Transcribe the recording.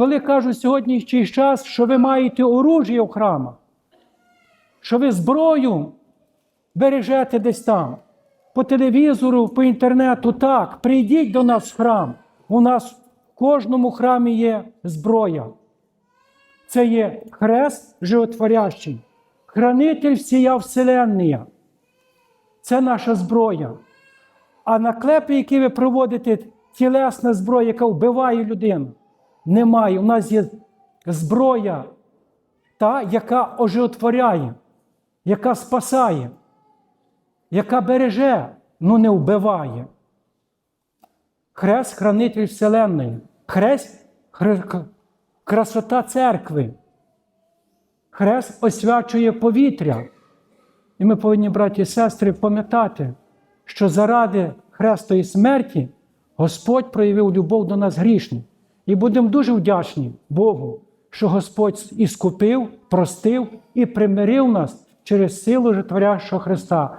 коли кажуть сьогоднішній час, що ви маєте оружие в храмах, що ви зброю бережете десь там, по телевізору, по інтернету, так, прийдіть до нас в храм. У нас в кожному храмі є зброя. Це є хрест животворящий, хранитель всія Вселенная. Це наша зброя. А наклепи, які ви проводите, тілесна зброя, яка вбиває людину, немає. У нас є зброя, та, яка оживотворяє, яка спасає, яка береже, ну не вбиває. Хрест хранитель Вселенної. Хрест хре- к- красота церкви. Хрест освячує повітря. І ми повинні, браті і сестри, пам'ятати, що заради хрестої смерті Господь проявив любов до нас грішних. І будемо дуже вдячні Богу, що Господь іскупив, простив і примирив нас через силу житворящого Христа.